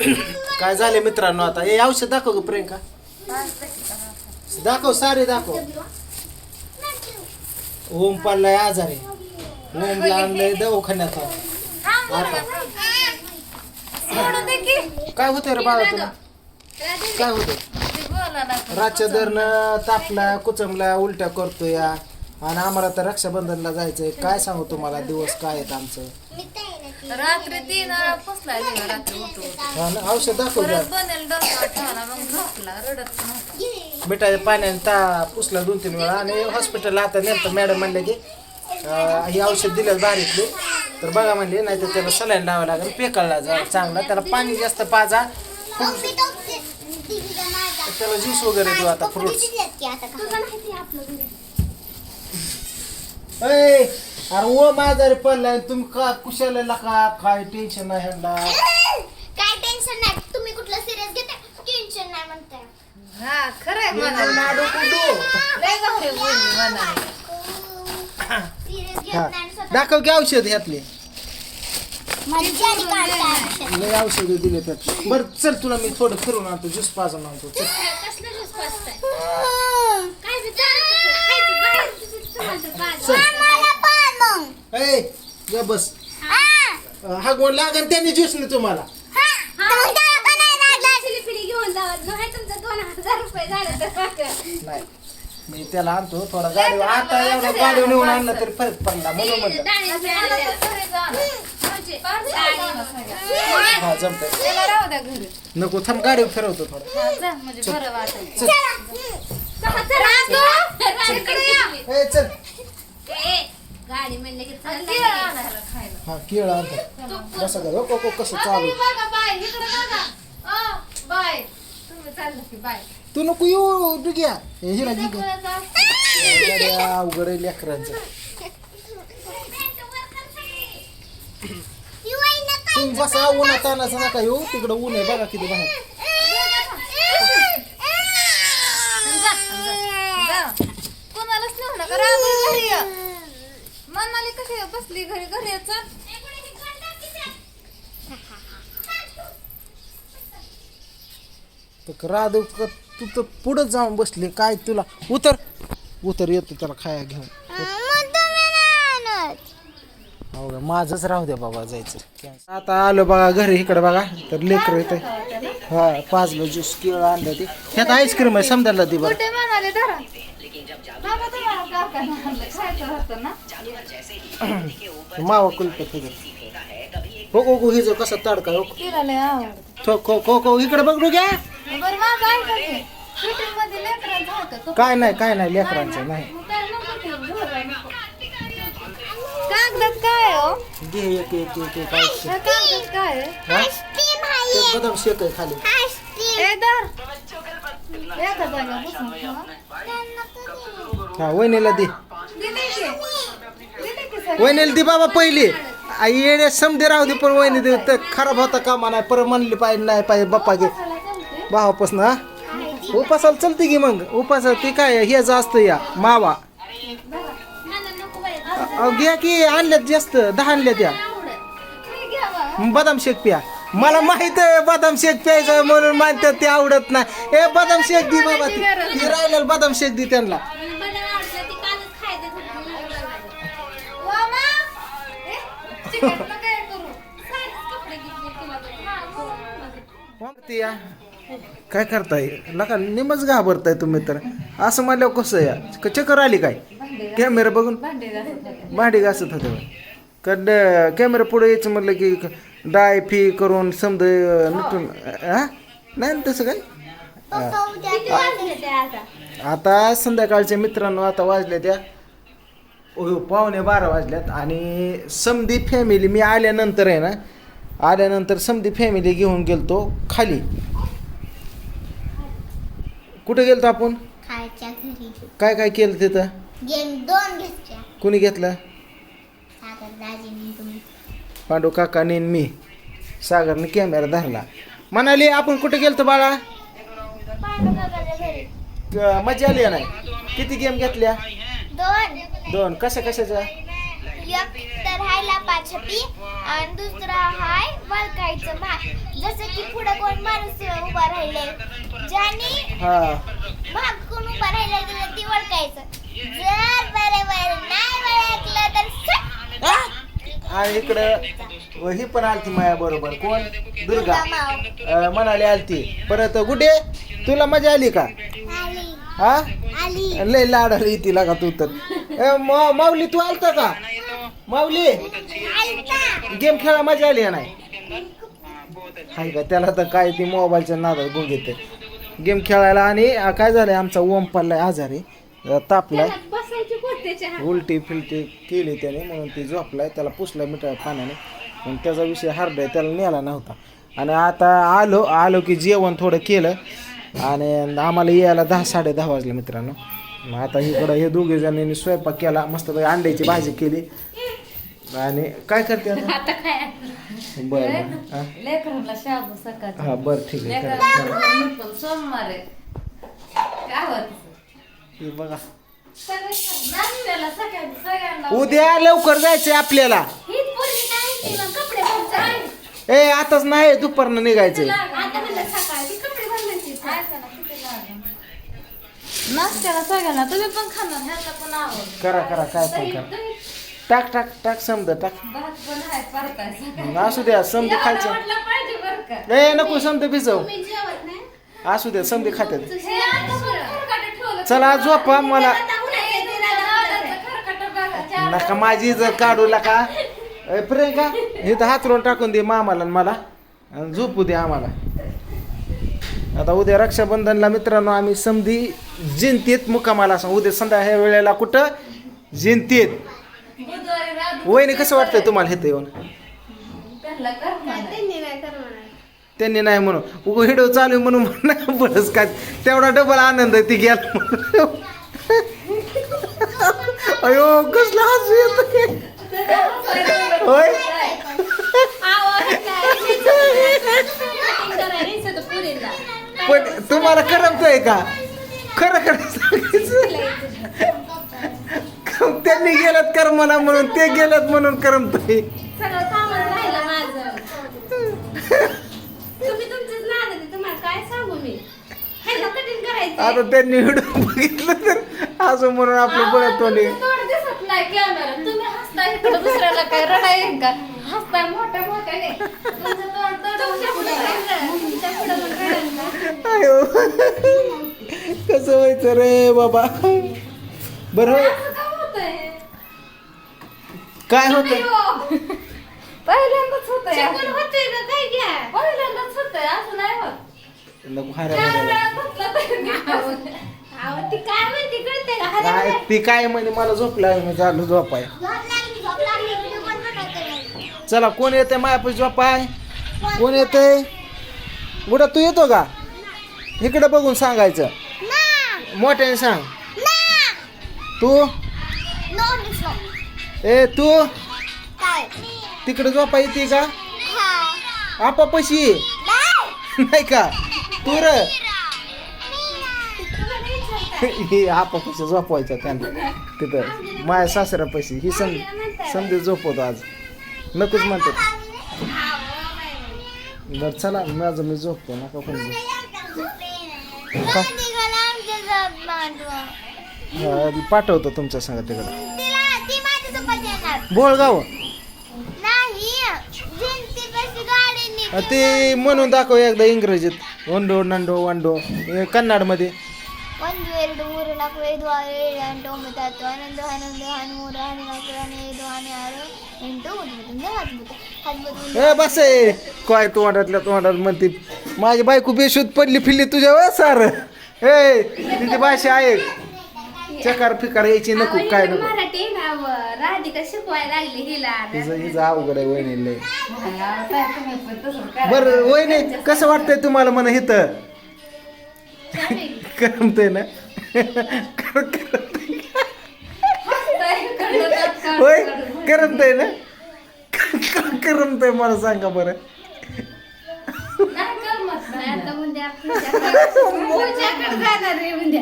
काय झाले मित्रांनो आता? हे औषध दाखव ग प्रियंका. दाखव सारे दाखव. ओम पडलाय आजारे. ओमला आणलंय दवाखान्यात काय होतंय रे बाळा तुला? काय होतंय? रातच्या दरनं तापला कुचमला उलट्या करतोय. या आणि आम्हाला तर रक्षाबंधनला जायचंय. काय सांगू तुम्हाला? दिवस काय आहेत आमचं? रात्री तीन वेळा फसलाय देवा रात्री उठून. हा ना, औषध दाखव परत बनेल डोक्यावर ठेवला मग झोपला रडत नव्हता. मिठाच्या पाण्याने ता पुसला दोन तीन वेळा आणि हॉस्पिटलला आता नेलं मॅडम म्हणले की अं, ही औषध दिलं बारीकली तर बघा म्हणले नाही तर त्याला सलाईन लावावं लागेल. पेकळला जा चांगला. त्याला पाणी जास्त पाजा. त्याला ज्यूस वगैरे देऊ आता फ्रुट्स अरे ओ माझा पडलाय तुम्ही का कुशाला लका? काय टेन्शन नाही ह्यांना. काय टेन्शन नाही? तुम्ही कुठलं सिरियस घेता टेन्शन नाही म्हणताय. हा खरंय म्हणाले. नाडू कुडू. लय भारी बोलली म्हणाले. सिरियस घेत हा. नाही स्वतः दाखव की औषध ह्यातले माझी जारी काढताय लय औषध दिले त्यात. बरं चल तुला मी थोडं फिरून आणतो ज्यूस पाजून आणतो. चल. कसलं ज्यूस पाजताय? काय विचारत खायचं बाहेर मला पण मग ए या बस हा गोड लागन त्यांनी नाही तुम्हाला जो नाही मी त्याला आणतो थोडा गाडी आता एवढा गाडी नेऊन आणला तरी फरक पडला म्हणून म्हणलं हा घरी नको थांब गाडी फिरवतो थोडा हा, जा, म्हणजे ए चल गाडी म्हणले की आणि तिला आणायला खायला. हा केळ आणतो बसा का को कसं चालू? बघा बाय इकडे बघा. अ, बाय. तुम्ही चाललं की बाय. तू नको येऊ डुग्या हे. कोणाचा असतं? गाड्या अवघड आहे लेकरांचं. तुम्ही बसा उन्हात तानाचं नका येऊ. तिकडं ऊन आहे बघा किती बाहेर. जा. कोणालाच नेऊ नका राहू घरी ये. कशी बसली घरी घरी चल. तर राधव क- तू तर पुढं जाऊन बसले. काय तुला? उतर. उतर येतो त्याला खाया घेऊन. हो का, माझंच राहू द्या बाबा जायचं. आता आलो बघा घरी इकडे बघा. तर लेकर येते हा पाचलं ज्यूस केळं आणलं ते. ह्यात आईस्क्रीम आहे समजायला दे बरं. कुठे म्हणाले धरा. मावा कुलप हो हिजो कसा तडका तिला लय आवडतं खो खो खो खो इकडे बघ डुग्या बरं माझं ऐका की Shooting मध्ये लेकरांचं होतं तो? काय नाही काय नाही लेकरांचं नाही. मग काय नको नको. कागदात काय हो? घे एक एक एक एक आईस्क्रीम त्या कागदात काय आहे? हा? ते बदाम शेक आहे खाली. ए हा वहिनीला दे. वहिनीला दे बाबा पहिली. आई येणे समजे राहू दे पण वहिनी दे. तर खराब होता कामा नाही. परत म्हणली पाहिजे नाही पाहिजे बाप्पा घे. भावापासून हा? उपासाला चलते की मग. उपासा ती काय हेच असतं या. मावा. घ्या की आणल्यात जास्त. दहा आणल्या त्या मी घ्यावा. बदाम शेक प्या. मला माहीत आहे बदाम शेक प्यायचं म्हणून मानतात ते आवडत नाही. ए बदाम शेक दे बाबा ती. ती राहिलेलं बदाम शेक दे त्यांना. मामा, नका या? काय करताय? लका निमच घाबरताय तुम्ही तर. असं म्हणल्यावर कसं या? क- चक्कर आली काय? कॅमेरा बघून? भांडी घासत होते. कड कॅमेरा पुढे यायचं म्हटलं की डाय फी करून समज नटून हा नाही ना तसं काय आता? संध्याकाळच्या मित्रांनो आता वाजल्या त्या पावणे बारा वाजल्यात आणि समधी फॅमिली मी आल्यानंतर आहे ना आल्यानंतर समधी फॅमिली घेऊन गेलतो खाली. कुठे गेलतो आपण? काय काय केलं तिथं? दोन घेतल्या. कुणी घेतलं? दाजीने तुम्ही. पांडू काकाने आणि मी. सागरने कॅमेरा धरला. म्हणाली आपण कुठे गेलतो बाळा? पांडुरंगाच्या घरी. क- मजा आली का नाही? किती गेम घेतल्या? दोन. दोन. कशा कशाच्या एक तर राहायला पाचपी आणि दुसरा हाय वळकायचं भाग जसं की पुढे कोण माणूस उभा राहिले ज्याने हा. भाग कोण उभा राहिला त्याला ती वळकायचं जर बरोबर नाही वळकलं तर सट. आणि इकडं ही पण आलती माया बरोबर. कोण? दुर्गा. अं, म्हणाली आलती. परत गुडे तुला मजा आली का? हा? लय लाड आली तिला का तू तर. ए, मा- माऊली तू आलता का? माऊली? गेम खेळा मजा आली का नाही? हाय का त्याला तर काय ती मोबाईलच्या नादात गुंग गेम खेळायला आणि अं, काय झालंय? आमचा ओम पडलाय आजारी. तापलाय. बसायची कोणत्याच्या उलटी फिलटी केली त्याने म्हणून ती झोपलाय त्याला पुसलं मिठा पाण्याने. पण त्याचा विषय हार्ड आहे त्याला नेला नव्हता. आणि आता आलो आलो की जेवण थोडं केलं. आणि आम्हाला यायला दहा साडे दहा वाजले मित्रांनो. मग आता इकडं हे दोघे जणांनी स्वयंपाक केला मस्त अंड्याची भाजी केली. आणि काय करते आता? आता काय? बरं. बरं हा? लेकरांना शाबू सकाळ हा बरं ठीक आहे. करा, करा. पण सोमवार आहे. काय होत? हे बघा. उद्या लवकर जायचंय आपल्याला. ए आताच नाही दुपारनं निघायचंय. आता म्हणलं सकाळची कपडे घालण्याची नाश्त्याला सगळ्यांना तुम्ही पण खाणार ह्यांना पण आवड. करा करा काय पण करा. टाक टाक टाक समजा टाक. भात पण आहे परतायचा. असू द्या समजे खायचं. म्हटलं पाहिजे बरं का. ए नको समजे भिजव. मी जेवत नाही? असू द्या समजे खात्यात. हे आता. चला झोपा मला. नका माझी जर काढू नका. प्रियंका हे इथं हातरून टाकून दे मामाला आणि मला. आणि झोपू दे आम्हाला. आता उद्या रक्षाबंधनला मित्रांनो आम्ही समधी जिंतीत मुक्कामाला. असं उद्या संध्या ह्या वेळेला कुठं? जिंतीत. बुधवारी वहिनी कसं वाटतंय तुम्हाला हे येऊन? त्यांनी नाही म्हणून. व्हिडिओ चालू आहे म्हणून म्हणा बरंच काय. तेवढा डबल आनंद आहे ती गेला अयो कसला हसू येत होय? पण तुम्हाला करमतंय का? खरं खरं सांगायचं. त्यांनी गेल्यात करमना म्हणून ते गेल्यात म्हणून करमत आहे कामच राहिलं माझं तुम्ही तुमचंच लहान आहे तुम्हाला काय सांगू मी ह्याला कठीण करायचं आता त्यांनी व्हिडिओ बघितलं तर असं म्हणून आपलं बघत इकडं दुसऱ्याला काय का? हसताय मोठ्या मोठ्याने कसं व्हायचं रे बाबा? बरं काय होतं अयो. पहिल्यांदाच घ्या. पहिल्यांदाच होतंय असं नाही होत. काय ती काय म्हणे मला मी झोपाय. झोप लागली झोप लागली व्हिडिओ बंद करायचं चला कोण येते मायापाशी झोपाय? कोण? येते बुडा तू येतो का? इकडे बघून सांगायचं. मोठ्याने सांग. तू? ए तू? तिकडे झोपा येते का? आपापाशी नाही का? तू र तुला नाही विचारता. ही आपापाशी झोपवायचं त्यांना. तिथं. माया सासऱ्यापाशी. ही सम समजे झोपवतो आज. नकोच म्हणतात. बरं चला. माझं मी झोपतो. नका कोण. हा, पाठवतो तुमच्या संग तिकडं. बोळगाव. ते म्हणून दाखव एकदा इंग्रजीत. वंडो नंडो वंडो हे कन्नडमध्ये ಒಂದು ಎರಡು ಮೂರು ನಾಲ್ಕು ಐದು ಆರು ಏಳು ಎಂಟು ಒಂಬತ್ತು ಹತ್ತು ಹನ್ನೊಂದು ಹನ್ನೊಂದು ಹದಿಮೂರು ಹದಿನಾಲ್ಕು ಹದಿನೈದು ಹನ್ನೆರಡು ಎಂಟು ಒಂಬತ್ತು ಹದಿಮೂರು ಹದಿಮೂರು ए बस आहे काय तोंडातल्या तोंडात म्हणते माझी बायको बेशुद्ध पडली फिरली तुझ्या व सार ए तिची भाषा आहे चकार फिकार यायची नको काय नको. मराठी राधिका शिकवायला लागली हिला हिचं हिचं अवघड आहे. बर वहिनी कसं वाटतंय तुम्हाला म्हणा इथं करमतंय ना? होय. करमतंय ना? करमतंय मला सांगा बरं. नाही करमत नाही. आता उद्या पूजाकडे जाणार रे उद्या.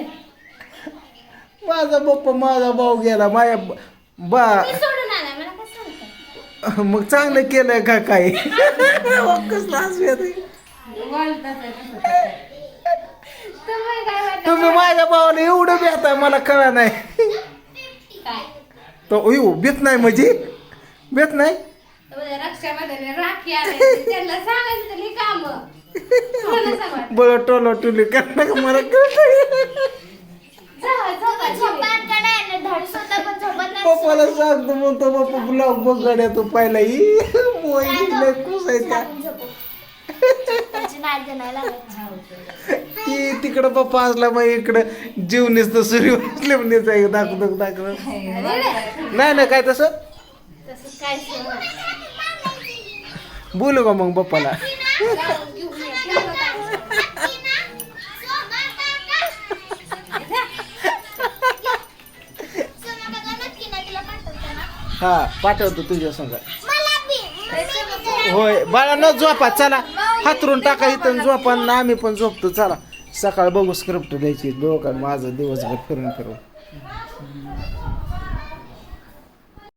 माझा बाप्पा माझा भाऊ गेला माझ्या ब- बा मी सोडून आला मला कसं सांगता? मग चांगलं केलंय का काय कसलं हसू येतंय. तुम्ही काय वाटत तुम्ही माझ्या भावाला एवढं भेटताय मला कळा नाही. काय? तो अयो भेट नाही म्हणजे? भेट नाही? रक्षाबंधन राखी आले त्यांना सांगायचं तरी काम. मला सांगा. बरं टोलो टुली करणार का? मला आहे ना पप्पाला सांगतो म्हणतो पप्पा ब्लॉग बघ गड्या तू पहिला ही ती तिकडं पप्पा असला मग इकडं जीवनीच तर सूर्य असले म्हणजे दाखव दाखव नाही नाही काय तसं? बोलू का मग पप्पाला? हा पाठवतो तुझ्या संग. होय बाळा न झोपा चला. हातरून टाका इथं झोपा ना आम्ही पण झोपतो. चला सकाळ बघू स्क्रिप्ट द्यायची. डोका माझं दिवसभर फिरून फिरून.